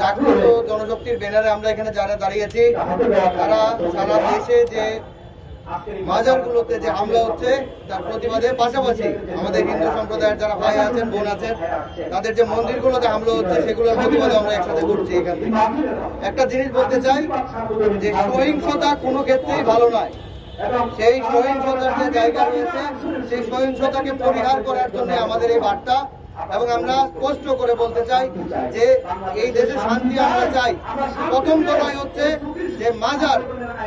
জাগ্রত জনশক্তির ব্যানারে আমরা এখানে যারা দাঁড়িয়েছি, তারা সারা দেশে যে মাজারগুলোতে যে হামলা হচ্ছে, তার প্রতিবাদে পাশাপাশি আমাদের হিন্দু সম্প্রদায়ের যারা ভাই আছেন, বোন আছেন, তাদের যে মন্দিরগুলোতে হামলা হচ্ছে, সেগুলোর প্রতিবাদে আমরা একসাথে করছি এখান থেকে। একটা জিনিস বলতে চাই, যে সহিংসতা কোনো ক্ষেত্রেই ভালো নয়। সেই সহিংসতার যে জায়গা রয়েছে, সেই সহিংসতাকে পরিহার করার জন্য আমাদের এই বার্তা এবং আমরা স্পষ্ট করে বলতে চাই যে এই দেশে শান্তি আমরা চাই। প্রথম কথাই হচ্ছে যে মাজার,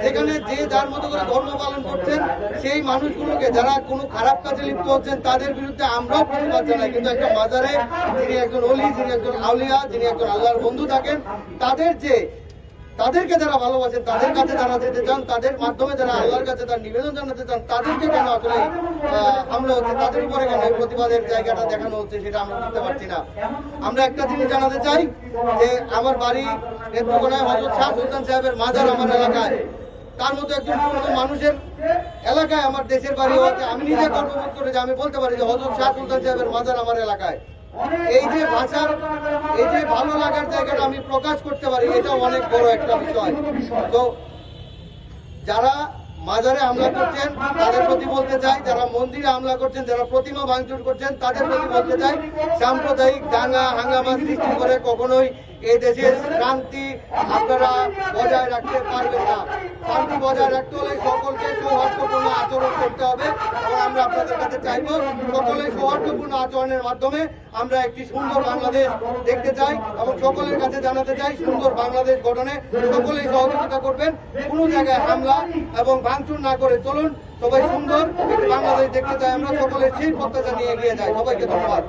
যেখানে যে যার মতো করে ধর্ম পালন করছেন, সেই মানুষগুলোকে যারা কোনো খারাপ কাজে লিপ্ত হচ্ছেন, তাদের বিরুদ্ধে আমরাও প্রতিবাদ জানাই। কিন্তু একটা মাজারে যিনি একজন অলি যিনি একজন আউলিয়া, যিনি একজন আল্লাহর বন্ধু থাকেন, তাদের যে তাদেরকে যারা ভালোবাসেন, তাদের কাছে যারা যেতে চান, তাদের মাধ্যমে যারা আল্লাহর কাছে তার নিবেদন জানাতে চান, তাদেরকে কেন আসলে হামলা হচ্ছে তাদের উপরে কেন এই প্রতিবাদের জায়গাটা দেখানো হচ্ছে সেটা আমরা বুঝতে পারছি না। আমরা একটা জিনিস জানাতে চাই, যে আমার বাড়ি নেত্রকোনায় হজরত শাহ সুলতান সাহেবের মাজার আমার এলাকায়। তার মতো একজন মানুষের এলাকায় আমার দেশের বাড়ি হওয়াতে আমি নিজে গর্ববোধ করে যে আমি বলতে পারি যে হজরত শাহ সুলতান সাহেবের মাজার আমার এলাকায়। এই যে ভাষার, এই যে ভালো লাগার জায়গাটা আমি প্রকাশ করতে পারি, এটা অনেক বড় একটা বিষয়। তো যারা মাজারে হামলা করছেন, তাদের প্রতি বলতে চাই, যারা মন্দিরে হামলা করছেন, যারা প্রতিমা ভাঙচুর করছেন, তাদের প্রতি বলতে চাই, সাম্প্রদায়িক দাঙ্গা, হাঙ্গামা সৃষ্টি করে কখনোই এই দেশের শান্তি আপনারা বজায় রাখতে পারবেন না। শান্তি বজায় রাখতে হলে সকলকে সৌহার্দ্যপূর্ণ আচরণ করতে হবে এবং আমরা আপনাদের কাছে চাইব সকলে সৌহার্দ্যপূর্ণ আচরণের মাধ্যমে আমরা একটি সুন্দর বাংলাদেশ দেখতে চাই এবং সকলের কাছে জানাতে চাই সুন্দর বাংলাদেশ গঠনে সকলেই সহযোগিতা করবেন। কোনো জায়গায় হামলা এবং ভাঙচুর না করে চলুন, সবাই সুন্দর বাংলাদেশ দেখতে চাই আমরা, সকলের সেই প্রত্যাশা নিয়ে এগিয়ে যাই। সবাইকে ধন্যবাদ।